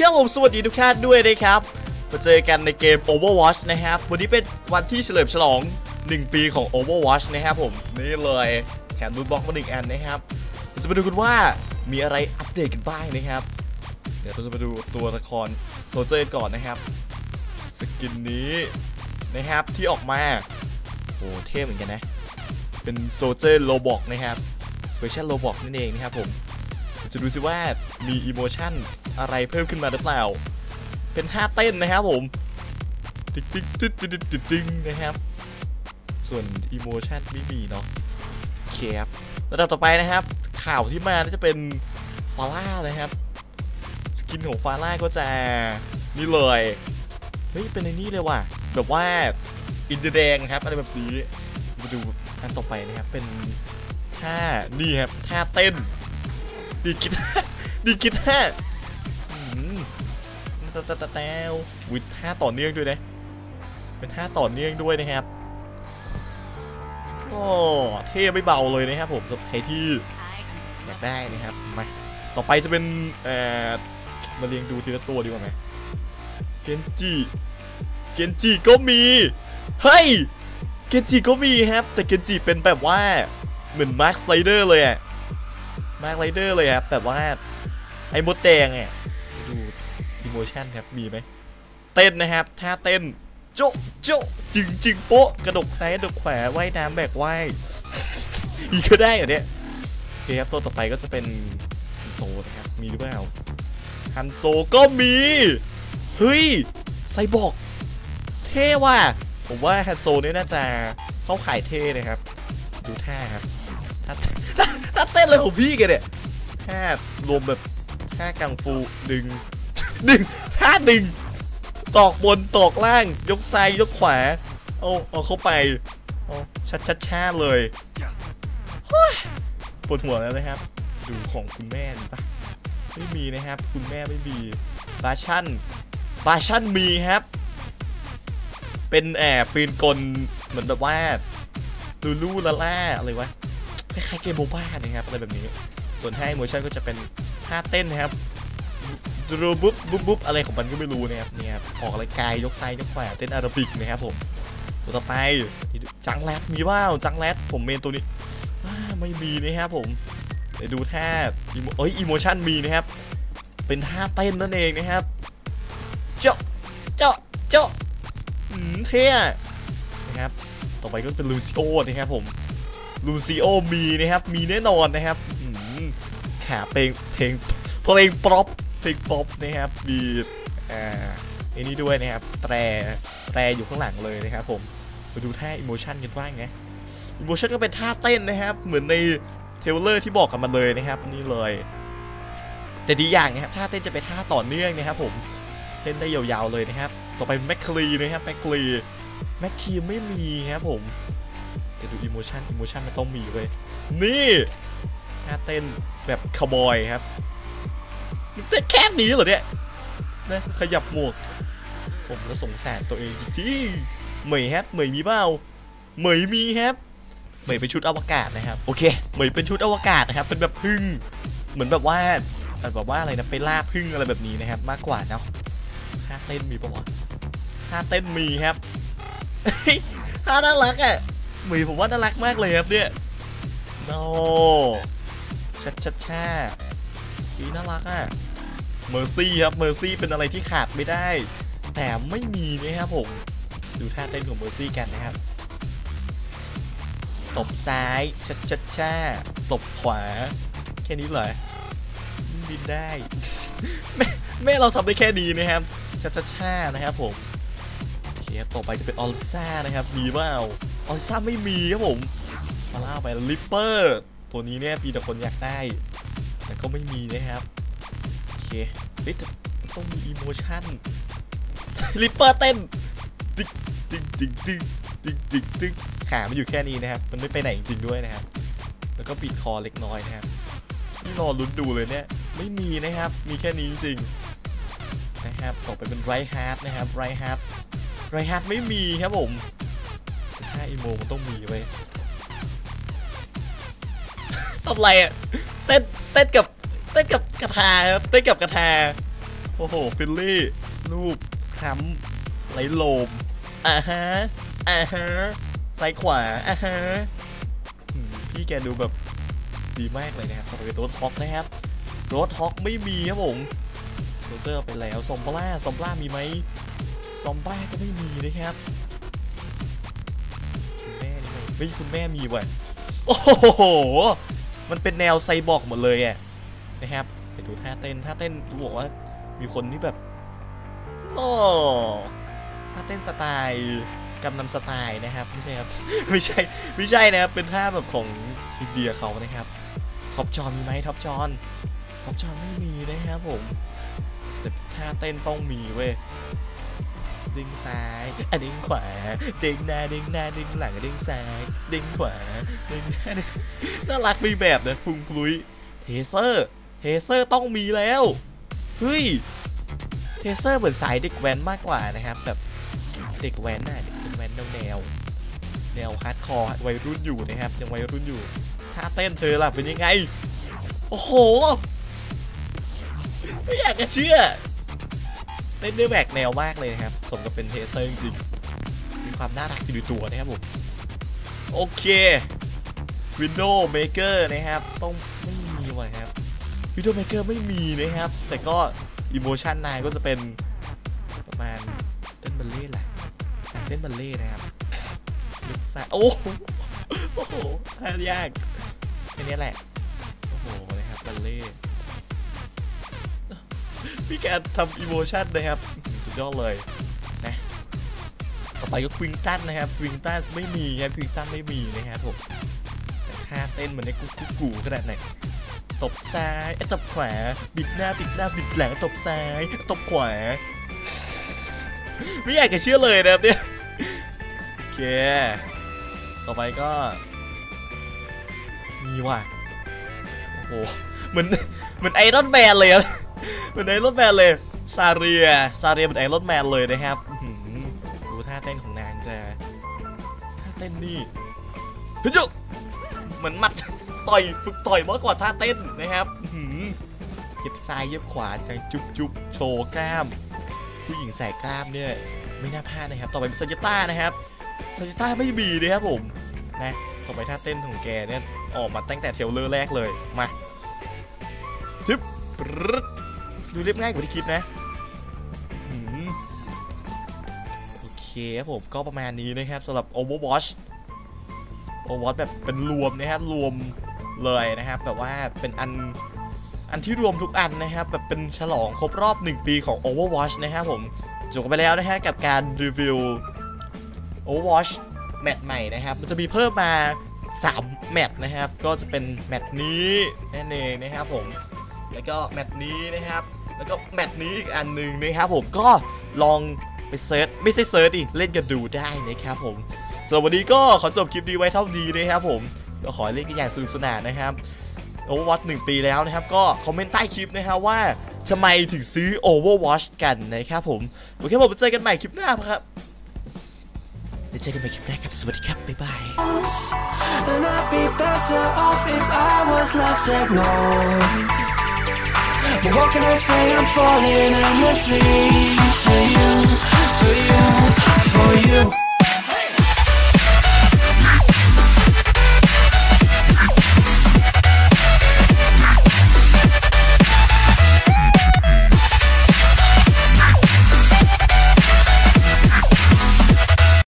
ครับผมสวัสดีทุกท่านด้วยนะครับ มาเจอกันในเกม Overwatch นะครับ วันนี้เป็นวันที่เฉลิมฉลอง 1 ปีของ Overwatch นะครับผม นี่เลยแถมรูทบล็อกมาหนึ่งอันนะครับเราจะมาดูกันว่ามีอะไรอัปเดตกันบ้างนะครับ เดี๋ยวเราจะมาดูตัวละครโซเจอร์ก่อนนะครับ สกินนี้นะครับที่ออกมาโอ้เท่เหมือนกันนะ เป็นโซเจอร์โลบอกนะครับเวอร์ชันโลบอกนั่นเองนะครับผมจะดูสิว่ามีอีโมชั่น อะไรเพิ่มขึ้นมาหรือเปล่า เป็นท่าเต้นนะครับผมติ๊กติ๊กติ๊กติ๊กติ๊กติ๊กนะครับ ส่วนอีโมชันไม่มีเนาะโอเคครับระดับต่อไปนะครับ ข่าวที่มาจะเป็นฟาร่านะครับ สกินของฟาร่าก็จะนี่เลยเฮ้ยเป็นในนี้เลยว่ะแบบว่าอินเดียแดงครับอะไรแบบนี้มาดูอันต่อไปนะครับเป็นท่านี่ครับท่าเต้นดีกีตาดีกีตา แตววิดท่าต่อเนื่องด้วยนะ เป็นท่าต่อเนื่องด้วยนะครับก็เท่ไม่เบาเลยนะครับผมสำหรับใครที่อยากได้นะครับมาต่อไปจะเป็นเอ่อมาเรียงดูทีละตัวดีกว่าไหมเกนจิเกนจิก็มีเฮ้ยเกนจิก็มีครับ แต่เกนจิเป็นแบบว่าเหมือนมาร์คไลเดอร์เลยอะมาร์คไรเดอร์เลยครับแบบว่าไอ้มดแดงเนี่ยดูอิ โมชันครับมีไหมเต้นนะครับท่าเต้นโจะโจะจึงจึงโป๊ะกระดกซ้ายกระดกขวาว่ายน้ำแบกว่ายอีกก็ได้เหรอเนี่ยโอเคครับตัวต่อไปก็จะเป็นฮันโซนะครับมีหรือเปล่าฮันโซก็มีเฮ้ยไซบอร์กเท่ว่ะผมว่าฮันโซเนี่ยน่าจะเข้าขายเท่นะครับ ดูท่าครับท่าท่าเต้นเลยของพี่แกเนี่ยท่ารวมแบบท่ากังฟูดึง ดึงท่าดึง ตอกบนตอกล่าง ยกซ้ายยกขวา เอาเอาเข้าไปเอาชัดชัดชาเลยปวดหัวแล้วนะครับ ดูของคุณแม่มีปะไม่มีนะครับ คุณแม่ไม่มีบาชั่นบาชั่นมีครับ เป็นแอบปืนกลเหมือนแบบว่าลูลูลาล่าอะไรวะคล้ายๆเกมโมบ้านะครับอะไรแบบนี้ ส่วนให้โมชั่นก็จะเป็นท่าเต้นนะครับ รูบุ๊บบุ๊บบุ๊บอะไรของมันก็ไม่รู้นะครับเนี่ยออกอะไรกายยกซ้ายกขวาเต้นอาราบิกนะครับผมตัวต่อไปจังแรดมีว่าจังแรดผมเมนตัวนี้ไม่มีนะครับผมไปดูท่าเอ้ยอีโมชั่นมีนะครับ เป็นท่าเต้นนั่นเองนะครับ เจาะเจาะเจาะอืมเท่นะครับ ต่อไปก็เป็นลูซิโอนะครับผมลูซิโอมีนะครับ มีแน่นอนนะครับอืมขาเพลงเพลงเพลงป๊อป เพลงป๊อปนะครับมีอ่าอ้นี่ด้วยนะครับแตรแตรอยู่ข้างหลังเลยนะครับผมมาดูท่าอิโมชันกันบ้างไงอิโมชันก็เป็นท่าเต้นนะครับ เหมือนในเทรลเลอร์ที่บอกกันมาเลยนะครับ นี่เลย แต่ดีอย่างนะครับท่าเต้นจะเป็นท่าต่อเนื่องนะครับ ผมเต้นได้ยาวๆเลยนะครับ ต่อไปแมคคลีนะครับแมคคลีแมคคีไม่มีครับผมแต่ดูอิโมชันอิโมชันมันต้องมีเว้ยนี่ท่าเต้นแบบคาวบอยครับ มันเต้นแค่นี้เหรอเนี่ยนะขยับหมวก ผมก็สงสารตัวเองจริงๆเหมยครับเหมยมีเปล่าเหมยมีครับเหมยเป็นชุดอวกาศนะครับโอเคเหมยเป็นชุดอวกาศนะครับ เป็นแบบพึ่งเหมือนแบบว่าแบบว่าอะไรนะไปล่าพึ่งอะไรแบบนี้นะครับ มากกว่าเนาะท่าเต้นมีปะวะท่าเต้นมีครับท่าน่ารักอะเหมีผมว่าน่ารักมากเลยครับเนี่ยโนชัดชัดชา ปีน่ารักอะเมอร์ซี่ครับเมอร์ซี่เป็นอะไรที่ขาดไม่ได้ แต่ไม่มีนะครับผม ดูท่าเต้นของเมอร์ซี่กันนะครับตบซ้ายชัดชัดชาตบขวา แค่นี้เหรอบินได้แม่แม่เราทำได้แค่นี้นะครับชัดชัดชานะครับผมโอเคต่อไปจะเป็นออลซ่านะครับมีเปล่าออลซ่าไม่มีครับผมมาล่าไปลิปเปอร์ ตัวนี้เนี่ยมีแต่คนอยากได้ แต่ก็ไม่มีนะครับ โอเคเฮ้ยแต่ต้องมีอีโมชั่นลิปเปอร์เต้นติ๊กติ๊กติ๊กติ๊กติ๊กติ๊กติ๊กขามันอยู่แค่นี้นะครับ มันไม่ไปไหนจริงๆด้วยนะครับ แล้วก็ปิดคอเล็กน้อยนะครับนี่รอลุ้นดูเลยเนี่ย ไม่มีนะครับ มีแค่นี้จริงนะครับ ต่อไปเป็นไรฮาร์ดนะครับไรฮาร์ดไรฮัทไม่มีครับผมถ้าอีโมมันต้องมีไว้ทำไรอะเต้น เต้นกับเต้นกับกระทาครับเต้นกับกระทาโอ้โหฟิลลี่รูปคล้ำไหลโลมอ่าฮะอ่าฮะซ้ายขวาอ่าฮะอืมพี่แกดูแบบดีมากเลยนะครับต่อไปเป็นโรถฮอกนะครับรถฮอกไม่มีครับผมโรเตอร์ไปแล้วซอมบ้าซอมบ้ามีไหมซอมบ้าก็ไม่มีนะครับคุณแม่นี่ไงเฮ้ยคุณแม่มีว่ะโอ้โห มันเป็นแนวไซบอร์กหมดเลยอะนะครับไปดูท่าเต้นท่าเต้นรู้บอกว่ามีคนที่แบบโอ้ท่าเต้นสไตล์กำนำสไตล์นะครับไม่ใช่ครับไม่ใช่ไม่ใช่นะครับเป็นท่าแบบของอินเดียเขานะครับท็อปจอนมีไหมท็อปจอนท็อปจอนไม่มีนะครับผมแต่ท่าเต้นต้องมีเว้ย ดึงซ้ายอะดึงขวา ดึงหน้าดึงหน้าดึงหลังดึงซ้าย ดึงขวา ดึงหน้าน่ารักมีแบบนะพุงพลุยเทเซอร์ เทเซอร์ต้องมีแล้ว เฮ้ย เทเซอร์เหมือนสายเด็กแว้นมากกว่านะครับ แบบเด็กแว้นน่ะเด็กแว้นแนวแนวแนวฮาร์ดคอร์วัยรุ่นอยู่นะครับยังวัยรุ่นอยู่ท่าเต้นเธอล่ะเป็นยังไง โอ้โห ไม่อยากจะเชื่อ เต้นด้วยแบกแนวมากเลยนะครับ สมกับเป็นเทเซอร์จริงๆมีความน่ารักอยู่ในตัวนะครับผม โอเค Window Maker นะครับ ต้องไม่มีว่ะครับ Window Maker ไม่มีนะครับ แต่ก็ Emotion 9ก็จะเป็นประมาณเต้นบัลเล่แหละเต้นบัลเล่นะครับลึกซ่าโอ้โหโอ้โหท่ายากแค่นี้แหละ โอ้โหนะครับบัลเล่ พี่แกทำ Emotion นะครับ สุดยอดเลยนะต่อไปก็ควิงตันนะครับควิงตันไม่มีครับควิงตันไม่มีนะครับผมท่าเต้นเหมือนในกุ๊กกุ๊กกูขนาดไหนตบซ้ายไอ้ตบขวาบิดหน้าบิดหน้าบิดหลังตบซ้ายตบขวาไม่อยากจะเชื่อเลยนะครับเนี่ยโอเค ต่อไปก็ มีว่ะโอ้โหเหมือนเหมือนไอรอนแมนเลยอะ เหมือนไอรอนแมนเลย ซาเรีย ซาเรียเหมือนไอรอนแมนเลยนะครับดูท่าเต้นของนางจะ ท่าเต้นนี่เฮ้ยจุเหมือนมัดต่อยฝึกต่อยมากกว่าท่าเต้นนะครับอื้อหือเย็บซ้ายเย็บขวาจังจุ๊บจุ๊บโชว์กล้าม ผู้หญิงใส่กล้ามเนี่ยไม่น่าพลาดนะครับ ต่อไปเป็นซันยต้านะครับซันยต้าไม่มีนะครับผม นะ ต่อไปท่าเต้นของแกเนี่ยออกมาตั้งแต่เทลเลอร์แรกเลย มาทึบปรึ๊ด ดูเรียบง่ายกว่าที่คิดนะโอเคครับผมก็ประมาณนี้นะครับสำหรับ Overwatch โอวอตแบบเป็นรวมนะครับรวมเลยนะครับ แบบว่าเป็นอันอันที่รวมทุกอันนะครับแบบเป็นฉลองครบรอบ 1 ปีของ Overwatch นะครับผมจบกันไปแล้วนะฮะกับการรีวิว Overwatch แมตช์ใหม่นะครับ มันจะมีเพิ่มมา 3 แมตช์นะครับ ก็จะเป็นแมตช์นี้นั่นเองนะครับผม แล้วก็แมตช์นี้นะครับ แล้วก็แมตช์นี้อีกอันหนึ่งนะครับผมก็ลองไปเซิร์ชไม่ใช่เซิร์ชดิเล่นกันดูได้นะครับผมสำหรับวันนี้ก็ขอจบคลิปนี้ไว้เท่านี้นะครับผมก็ขอเล่นกันอย่างสนุกสนานนะครับ Overwatch 1ปีแล้วนะครับ ก็คอมเมนต์ใต้คลิปนะครับว่าทำไมถึงซื้อ Overwatch กันนะครับผม โอเคผมไปเจอกันใหม่คลิปหน้าครับเดี๋ยวเจอกันใหม่คลิปหน้าครับ สวัสดีครับ บ๊ายบาย And I'd be better off if I was left ignored. What can I say? I'm falling endlessly for you, for you.